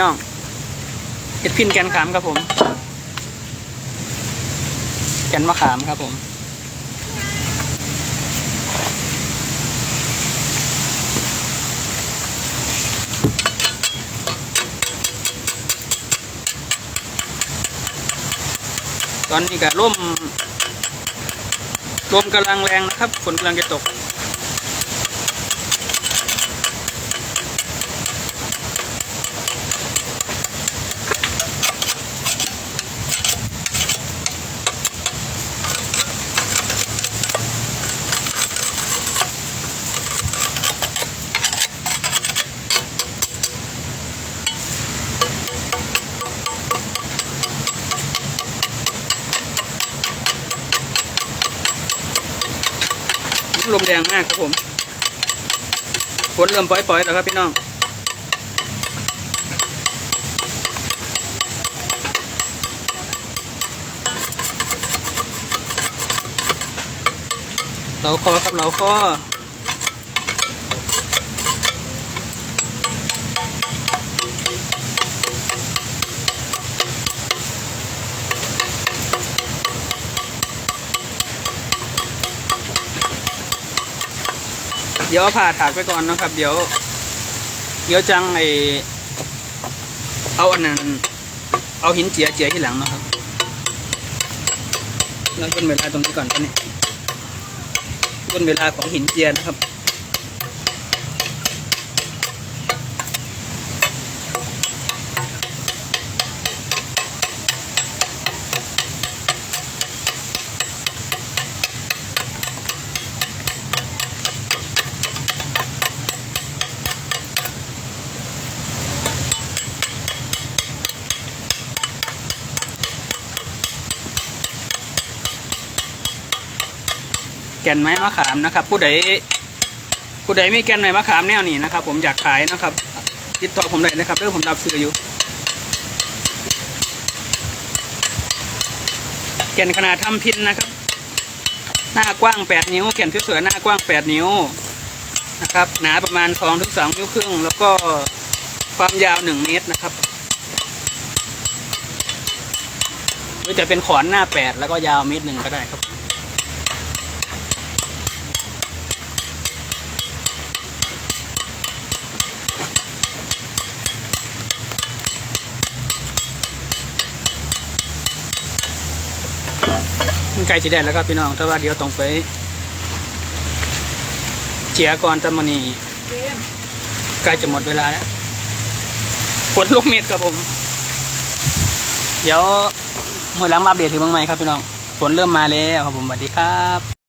น้องเห็ดพินแกนขามครับผมแกนมะขามครับผมตอนนี้ก็ร่มลมกำลังแรงนะครับฝนกำลังจะตก ลมแรงมากครับผมฝนเริ่มปล่อยๆแล้วครับพี่น้องเราคอครับเราคอ เดี๋ยวเอาผ่าถากไปก่อนนะครับ เดี๋ยว เดี๋ยวจังไอเอาอันนั้นเอาหินเจียเจียที่หลังนะครับแล้วเป็นเวลาตรงนี้ก่อนตอนนี้เป็นเวลาของหินเจียนะครับ แก่นไม้มะขามนะครับ ผู้ใดผู้ใดมีแก่นไม้มะขามแนวนี้นะครับ ผมอยากขายนะครับ ติดต่อผมได้นะครับเรื่องผมรับซื้ออยู่แก่นขนาดทำพินนะครับ หน้ากว้างแปดนิ้วแก่นสวยๆหน้ากว้างแปดนิ้วนะครับ หนาประมาณสองถึงสองนิ้วครึ่ง แล้วก็ความยาวหนึ่งเมตรนะครับหรือจะเป็นขอนหน้าแปดแล้วก็ยาวเมตรหนึ่งก็ได้ครับ ไกลสีแดงแล้วครับพี่น้องแต่ว่าเดี๋ยวต้องไปเจียก่อนตะมณีใกล้จะหมดเวลาแล้วฝนลูกเม็ดครับผม เดี๋ยวมื่อหลังมาอัปเดตถึงบ้างไหมครับพี่น้องฝนเริ่มมาแล้วครับผมสวัสดีครับ